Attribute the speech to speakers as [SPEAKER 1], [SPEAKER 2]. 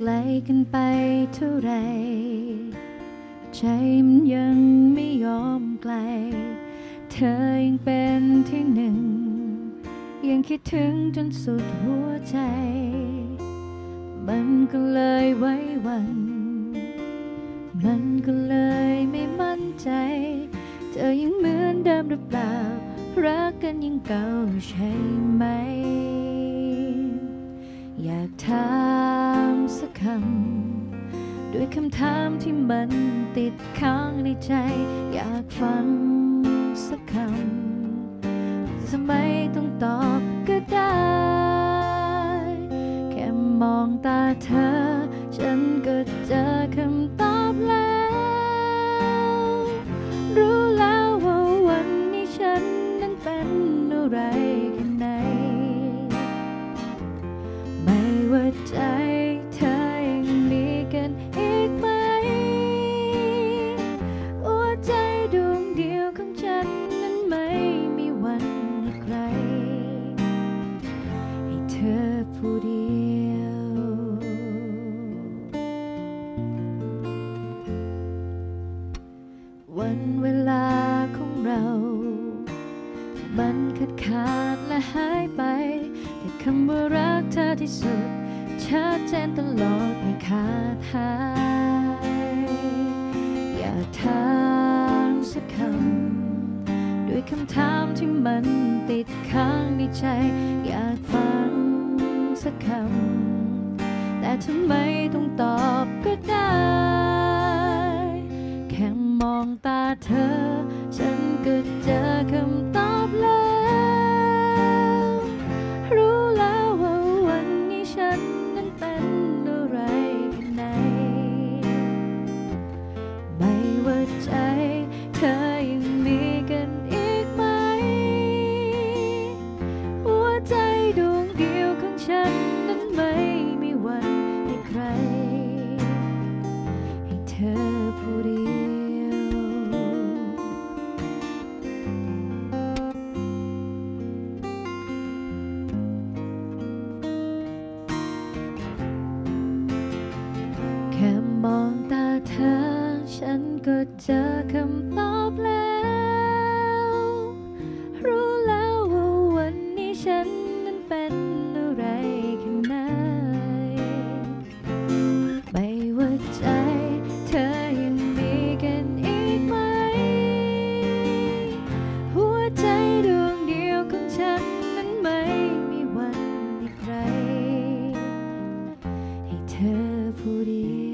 [SPEAKER 1] ไกลกันไปเท่าไร ใจมันยังไม่ยอมไกล เธอยังเป็นที่หนึ่ง ยังคิดถึงจนสุดหัวใจ มันก็เลยไว้วัน มันก็เลยไม่มั่นใจ เธอยังเหมือนเดิมหรือเปล่า รักกันยังเก่าใช่ไหม อยากถาม สักคำด้วยคำถามที่มันติดค้างในใจ อยากฟังสักคำทำไมต้องตอบก็ได้ แค่มองตาเธอ ฉันก็เจอคำตอบแล้ว รู้แล้วว่าวันนี้ฉันนั้นเป็นอะไรแค่ไหนไม่ว่าใจ ผู้เดียว วันเวลาของเรา มันขาดขาดและหายไป แต่คำว่ารักเธอที่สุดชัดเจนตลอดไม่ขาดหาย อยากถามสักคำ ด้วยคำถามที่มันติดค้างในใจ อยากฟัง สักคำ แต่ทำไมต้องตอบก็ได้ แค่มองตาเธอ ฉันก็เจอคำ เธอ ฉันก็เจอคำตอบแล้ว รู้แล้วว่าวันนี้ฉันนั้นเป็นอะไรข้างในไม่ว่าใจเธอยังมีกันอีกไหม หัวใจดวงเดียวของฉันนั้นไม่มีวันให้ใคร ให้เธอผู้เดียว